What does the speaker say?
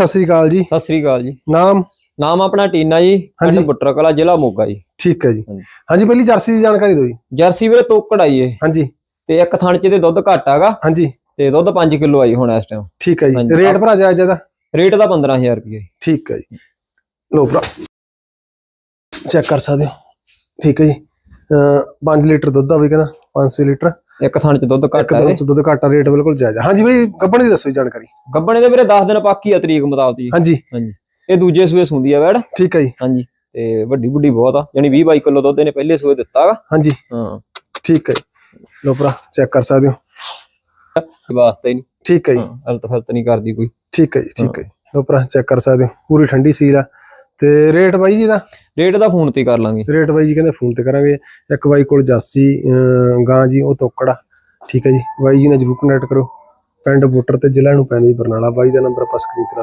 ਸਤਿ ਸ੍ਰੀ ਅਕਾਲ ਜੀ। ਸਤਿ ਸ੍ਰੀ ਅਕਾਲ ਜੀ। ਨਾਮ? ਨਾਮ ਆਪਣਾ ਟੀਨਾ ਜੀ ਪਿੰਡ। ਬੁੱਟਰ ਕਲਾ ਜ਼ਿਲ੍ਹਾ ਮੋਗਾ ਜੀ। ਠੀਕ ਹੈ ਜੀ। ਹਾਂਜੀ। ਪਹਿਲੀ ਜਰਸੀ ਦੀ ਜਾਣਕਾਰੀ ਦਿਓ ਜੀ। ਜਰਸੀ ਵੀਰੇ ਤੋਕੜ ਆਈ ਏ ਹਾਂਜੀ। ਤੇ ਇੱਕ ਥਣ ਚ ਦੇ ਦੁੱਧ ਘੱਟ ਹੈਗਾ ਹਾਂਜੀ। ਤੇ ਦੁੱਧ 5 ਕਿਲੋ ਆਈ ਹੁਣ ਇਸ ਟਾਈਮ ਠੀਕ ਹੈ ਜੀ। ਰੇਟ ਭਰਾ ਜਾ ਦਾ ਰੇਟ ਦਾ 15000 ਰੁਪਏ ਠੀਕ ਹੈ ਜੀ। ਲੋ ਭਰਾ ਚੈੱਕ ਕਰ ਸਕਦੇ ਹੋ। ਠੀਕ ਹੈ ਜੀ। ਅ 5 ਲੀਟਰ ਦੁੱਧ ਆ ਵੀ ਕਹਿੰਦਾ 500 ਲੀਟਰ। ਇੱਕ ਥਣ ਚ ਦੁੱਧ ਘੱਟ ਹੈ ਚ ਦੁੱਧ ਘਾਟਾ ਰੇਟ ਬਿਲਕੁਲ ਜਾਇਜ਼ ਆ। ਹਾਂਜੀ ਬਈ ਗੱਬਣ ਦੀ ਦੱਸੋ ਜੀ ਜਾਣਕਾਰੀ। ਗੱਬਣੇ ਦੇ ਵੀਰੇ 10 ਦਿਨ ਬਾਕੀ ਆ ਤਰੀਕ ਮੁਤਾਬਕ ਜੀ ਹਾਂਜੀ। ਇਹ ਦੂਜੇ ਸੂਏ ਸੁੰਦੀ ਆ ਵੈੜ ਠੀਕ ਹੈ ਜੀ। ਹਾਂਜੀ। ਤੇ ਵੱਡੀ ਵੱਡੀ ਬਹੁਤ ਆ। ਯਾਨੀ 20 22 ਕਿਲੋ ਦੁੱਧ ਇਹਨੇ ਪਹਿਲੇ ਸੂਏ ਦਿੱਤਾ ਗਾ। ਹਾਂਜੀ। ਹਾਂ। ਠੀਕ ਹੈ ਜੀ। ਲੋ ਭਰਾ ਚੈੱਕ ਕਰ ਸਕਦੇ ਹੋ। ਇਹ ਵਾਸਤੇ ਨਹੀਂ। ਠੀਕ ਹੈ ਜੀ। ਹਾਂ ਹਲਤ ਫਲਤ ਨਹੀਂ ਕਰਦੀ ਕੋਈ। ਠੀਕ ਹੈ ਜੀ ਠੀਕ ਹੈ ਜੀ। ਲੋ ਭਰਾ ਚੈੱਕ ਕਰ ਸਕਦੇ ਹੋ। ਪੂਰੀ ਠੰਡੀ ਸੀਲ ਆ। ਤੇ ਰੇਟ ਬਾਈ ਜੀ ਦਾ? ਰੇਟ ਦਾ ਫੋਨ ਤੇ ਹੀ ਕਰ ਲਾਂਗੇ। ਰੇਟ ਬਾਈ ਜੀ ਕਹਿੰਦੇ ਫੋਨ ਤੇ ਕਰਾਂਗੇ। ਇੱਕ ਬਾਈ ਕੋਲ ਜਾਸੀ ਗਾਂ ਜੀ ਉਹ ਤੋਕੜਾ। ਠੀਕ ਹੈ ਜੀ। ਬਾਈ ਜੀ ਨਾਲ ਜਰੂਰ ਕਨੈਕਟ ਕਰੋ। ਪਿੰਡ ਬੁੱਟਰ ਤੇ ਜ਼ਿਲ੍ਹਾ ਨੂੰ ਪੈਂਦਾ ਜੀ ਬਰਨਾਲਾ। ਬਾਈ ਦਾ ਨੰਬਰ ਆਪਾਂ ਸਕਰੀਨ ਤੇ